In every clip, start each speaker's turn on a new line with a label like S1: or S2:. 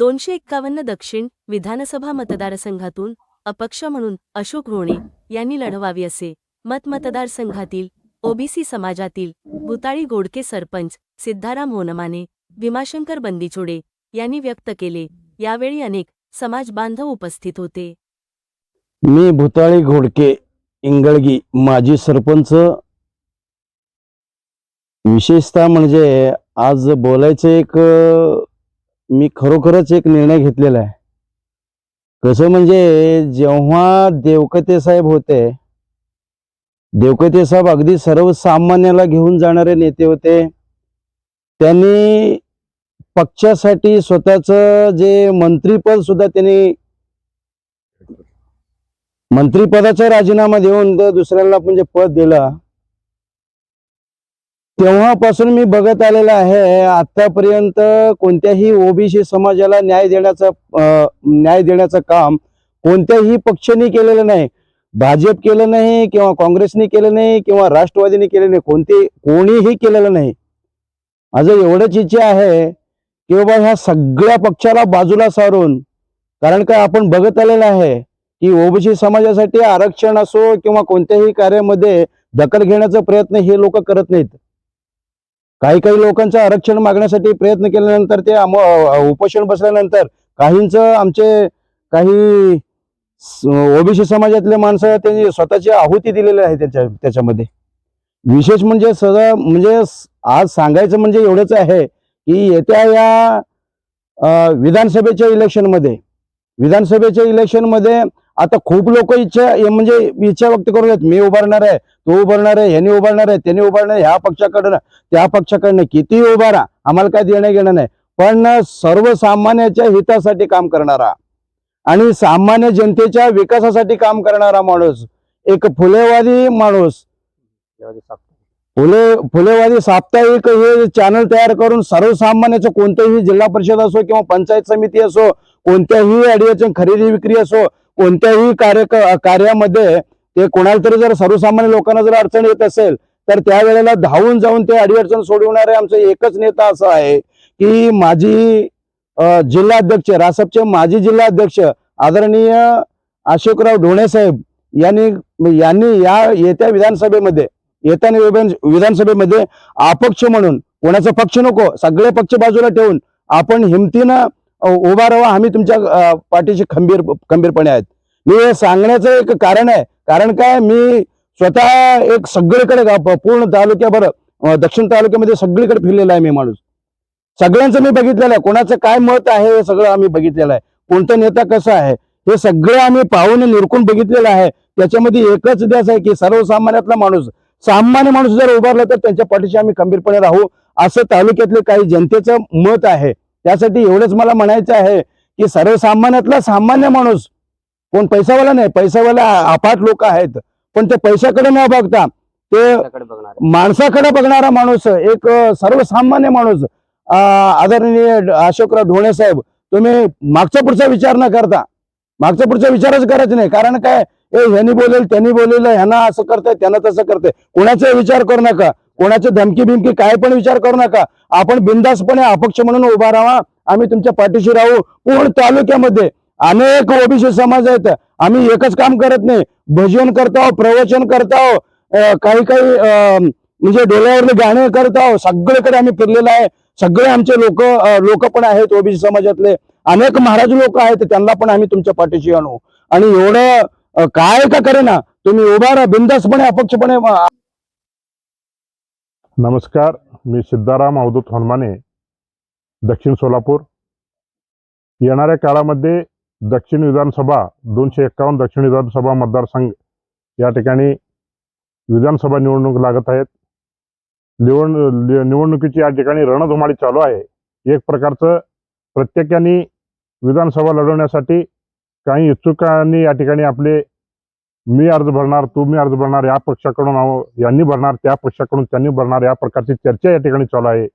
S1: दोनशे एक्कावन्न दक्षिण विधानसभा मतदारसंघातून अपक्ष म्हणून अशोक रोणे यांनी लढवावी असे मत मतदारसंघातील ओबीसी समाजातील भुताळी गोडके सरपंच सिद्धाराम होनमाने भीमाशंकर बंदीचोडे यांनी व्यक्त केले. यावेळी अनेक समाज बांधव उपस्थित होते.
S2: मी भूताळी घोडके इंगळगी माजी सरपंच. विशेषतः म्हणजे आज बोलायचं एक मी खरोखरच एक निर्णय घेतलेला आहे. कसं म्हणजे जेव्हा देवकते साहेब होते देवकते साहेब अगदी सर्वसामान्याला घेऊन जाणारे नेते होते. त्यांनी पक्षासाठी स्वतःचं जे मंत्रीपद सुद्धा त्यांनी मंत्रीपदाचा राजीनामा देऊन दुसऱ्याला म्हणजे पद दिलं. तेव्हापासून मी बघत आलेला आहे आतापर्यंत कोणत्याही ओबीसी समाजाला न्याय देण्याचं न्याय देण्याचं काम कोणत्याही पक्षाने केलेलं नाही. भाजप केलं नाही किंवा काँग्रेसने केलं नाही किंवा राष्ट्रवादीने केलं नाही कोणते कोणीही केलेलं नाही. माझं एवढंच इच्छा आहे की बाबा ह्या सगळ्या पक्षाला बाजूला सारून कारण काय आपण बघत आलेलं आहे की ओबीसी समाजासाठी आरक्षण असो किंवा कोणत्याही कार्यामध्ये दखल घेण्याचा प्रयत्न हे लोक करत नाहीत. काही काही लोकांचं आरक्षण मागण्यासाठी प्रयत्न केल्यानंतर ते उपोषण बसल्यानंतर काहींच आमचे काही ओबीसी समाजातले माणसं त्यांनी स्वतःची आहुती दिलेली आहे त्याच्या त्याच्यामध्ये. विशेष म्हणजे सगळं म्हणजे आज सांगायचं म्हणजे एवढंच आहे की येत्या या विधानसभेच्या इलेक्शनमध्ये विधानसभेच्या इलेक्शनमध्ये आता खूप लोक इच्छा म्हणजे इच्छा व्यक्त करून आहेत मी उभारणार आहे तो उभारणार आहे ह्यानी उभारणार आहे त्यांनी उभारणार ह्या पक्षाकडनं त्या पक्षाकडनं किती उभारा आम्हाला काय देणं घेणं नाही. पण सर्वसामान्याच्या हितासाठी काम करणारा आणि सामान्य जनतेच्या विकासासाठी काम करणारा माणूस एक फुलेवादी माणूस फुले फुलेवादी साप्ताहिक हे चॅनल तयार करून सर्वसामान्याचं कोणतंही जिल्हा परिषद असो किंवा पंचायत समिती असो कोणत्याही अडीअडचण खरेदी विक्री असो कोणत्याही कार्य कार्यामध्ये ते कोणाला तरी जर सर्वसामान्य लोकांना जर अडचण येत असेल तर त्यावेळेला धावून जाऊन ते अडीअडचण सोडवणारे आमचं एकच नेता असं आहे की माजी जिल्हाध्यक्ष रासपचे माजी जिल्हाध्यक्ष आदरणीय अशोकराव ढोणे साहेब यांनी यांनी या येत्या विधानसभेमध्ये येत्या विधानसभेमध्ये अपक्ष म्हणून कोणाचा पक्ष नको सगळे पक्ष बाजूला ठेवून आपण हिमतीनं उभा राहा आम्ही तुमच्या पाठीशी खंबीर खंबीरपणे आहेत. मी हे सांगण्याचं एक कारण आहे. कारण काय मी स्वतः एक सगळीकडे पूर्ण तालुक्याभर दक्षिण तालुक्यामध्ये सगळीकडे फिरलेला आहे मी माणूस. सगळ्यांचं मी बघितलेलं आहे. कोणाचं काय मत आहे हे सगळं आम्ही बघितलेलं आहे. कोणता नेता कसा आहे हे सगळं आम्ही पाहून निरकून बघितलेलं आहे. त्याच्यामध्ये एकच द्यास आहे की सर्वसामान्यातला माणूस सामान्य माणूस जर उभारला तर त्यांच्या पाठीशी आम्ही खंबीरपणे राहू. असं तालुक्यातले काही जनतेचं मत आहे. त्यासाठी एवढंच मला म्हणायचं आहे की सर्वसामान्यातला सामान्य माणूस कोण पैसावाला नाही पैसावाला अफाट लोक आहेत पण ते पैशाकडे न बघता ते माणसाकडे बघणारा माणूस एक सर्वसामान्य माणूस आदरणीय अशोकराव ढोणे साहेब तुम्ही मागचा पुढचा विचार न करता मागचा पुढचा विचारच करायचा नाही. कारण काय? ए ह्यानी बोलेल त्यांनी बोलेल ह्यांना असं करतंय त्यांना तसं करतंय. कोणाचा विचार करू नका. कोणाचे धमकी बिमकी काय पण विचार करू नका. आपण बिंदासपणे अपक्ष म्हणून उभा राहा. आम्ही तुमच्या पाठीशी राहू. पूर्ण तालुक्यामध्ये अनेक ओबीसी समाज आहेत. आम्ही एकच काम करत नाही. भजन करतो प्रवचन करतो अं, काही काही अं, म्हणजे डोळ्यावरले गाणे करतो सगळीकडे आम्ही फिरलेलो आहे. सगळे आमचे लोक लोक पण आहेत ओबीसी समाजातले. अनेक महाराज लोक आहेत. त्यांना पण आम्ही तुमच्या पाठीशी आणू. आणि एवढं काय का करेना. तुम्ही उभा राहा. बिंदासपणे अपक्षपणे
S3: नमस्कार मी सिद्धाराम अवधूत हनुमाने दक्षिण सोलापूर. येणाऱ्या काळामध्ये दक्षिण विधानसभा दोनशे एक्कावन्न दक्षिण विधानसभा मतदारसंघ या ठिकाणी विधानसभा निवडणूक लागत आहेत. निवड निवडणुकीची या ठिकाणी रणधुमाळी चालू आहे. एक प्रकारचं प्रत्येकाने विधानसभा लढवण्यासाठी काही इच्छुकांनी या ठिकाणी आपले मी अर्ज भरणार तू मी अर्ज भरणार या पक्षाकडून अहो, यांनी भरणार त्या पक्षाकडून त्यांनी भरणार या प्रकारची चर्चा या ठिकाणी चालू आहे.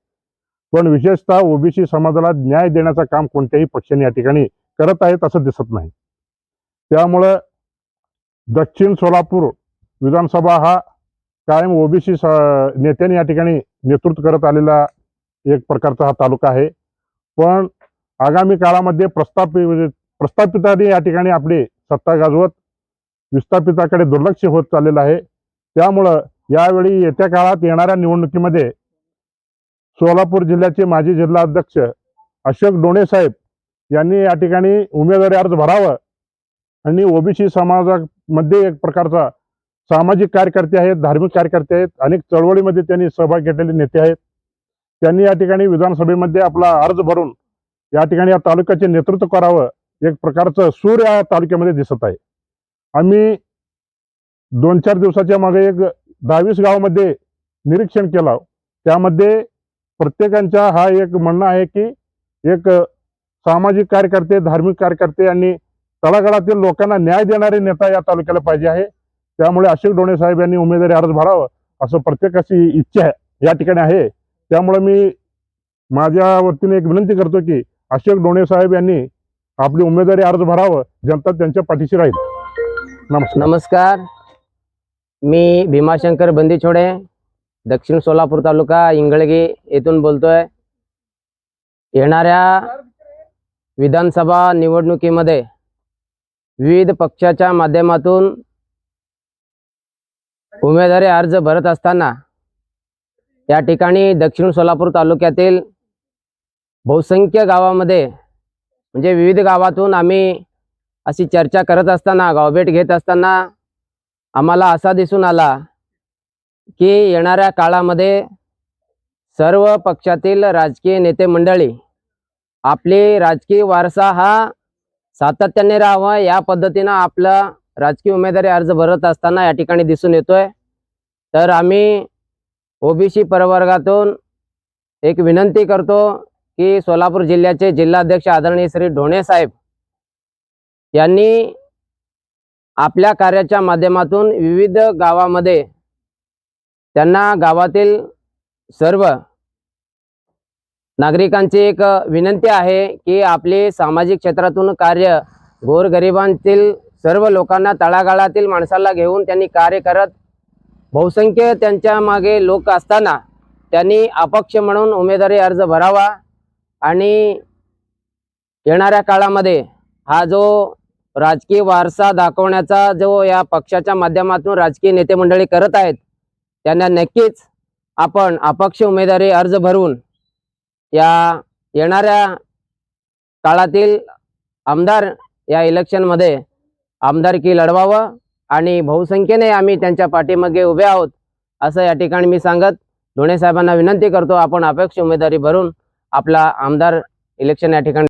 S3: पण विशेषतः ओबीसी समाजाला न्याय देण्याचं काम कोणत्याही पक्षाने या ठिकाणी करत आहेत असं दिसत नाही. त्यामुळं दक्षिण सोलापूर विधानसभा हा कायम ओबीसी नेत्यांनी या ठिकाणी नेतृत्व करत आलेला एक प्रकारचा हा तालुका आहे. पण आगामी काळामध्ये प्रस्थापित प्रस्थापितांनी या ठिकाणी आपली सत्ता गाजवत विस्थापिताकडे दुर्लक्ष होत चाललेलं आहे. त्यामुळं यावेळी येत्या काळात येणाऱ्या निवडणुकीमध्ये सोलापूर जिल्ह्याचे माजी जिल्हा अध्यक्ष अशोक डोणे साहेब यांनी या ठिकाणी उमेदवारी अर्ज भरावं आणि ओबीसी समाजामध्ये एक प्रकारचा सामाजिक कार्यकर्ते आहेत धार्मिक कार्यकर्ते आहेत अनेक चळवळीमध्ये त्यांनी सहभाग घेतलेले नेते आहेत. त्यांनी या ठिकाणी विधानसभेमध्ये आपला अर्ज भरून या ठिकाणी या तालुक्याचे नेतृत्व करावं एक प्रकारचं सूर या तालुक्यामध्ये दिसत आहे. आम्ही दोन चार दिवसाच्या मागे एक दहावीस गावामध्ये निरीक्षण केलं. त्यामध्ये प्रत्येकांचा हा एक म्हणणं आहे की एक सामाजिक कार्यकर्ते धार्मिक कार्यकर्ते आणि तळागाळातील लोकांना न्याय देणारे नेता या तालुक्याला पाहिजे आहे. त्यामुळे अशोक डोणे साहेब यांनी उमेदवारी अर्ज भरावं असं प्रत्येकाची इच्छा आहे. या ठिकाणी आहे. त्यामुळे मी माझ्या वतीने एक विनंती करतो की अशोक डोणे साहेब यांनी आपली उमेदवारी अर्ज भरावं. जनता त्यांच्या पाठीशी राहील. नमस्कार.
S4: नमस्कार. मी भीमाशंकर बंदीछोडे दक्षिण सोलापूर तालुका इंगळगी येथून बोलतोय. येणाऱ्या विधानसभा निवडणुकीमध्ये विविध पक्षाच्या माध्यमातून उमेदवारी अर्ज भरत असताना या ठिकाणी दक्षिण सोलापूर तालुक्यातील बहुसंख्य गावामध्ये म्हणजे विविध गावातून आम्ही अशी चर्चा करत असताना गावभेट घेत असताना आम्हाला असा दिसून आला की येणाऱ्या काळामध्ये सर्व पक्षातील राजकीय नेते मंडळी आपली राजकीय वारसा हा सातत्याने राहावा या पद्धतीनं आपला राजकीय उमेदवारी अर्ज भरत असताना या ठिकाणी दिसून येतोय. तर आम्ही ओबीसी प्रवर्गातून एक विनंती करतो की सोलापूर जिल्ह्याचे जिल्हाध्यक्ष आदरणीय श्री ढोणे साहेब यांनी आपल्या कार्याच्या माध्यमातून विविध गावामध्ये त्यांना गावातील सर्व नागरिकांची एक विनंती आहे की आपले सामाजिक क्षेत्रातून कार्य गोरगरिबांतील सर्व लोकांना तळागाळातील माणसाला घेऊन त्यांनी कार्य करत बहुसंख्य त्यांच्या मागे लोक असताना त्यांनी अपक्ष म्हणून उमेदवारी अर्ज भरावा आणि येणाऱ्या काळामध्ये हा जो राजकीय वारसा दाखवण्याचा जो या पक्षाच्या माध्यमातून राजकीय नेते मंडळी करत आहेत त्यांना नक्कीच आपण अपक्ष उमेदवारी अर्ज भरून या येणाऱ्या काळातील आमदार या इलेक्शनमध्ये आमदारकी लढवावं आणि बहुसंख्येने आम्ही त्यांच्या पाठीमागे उभे आहोत असं या ठिकाणी मी सांगत धुणे साहेबांना विनंती करतो आपण अपेक्ष उमेदवारी भरून आपला आमदार इलेक्शन या ठिकाणी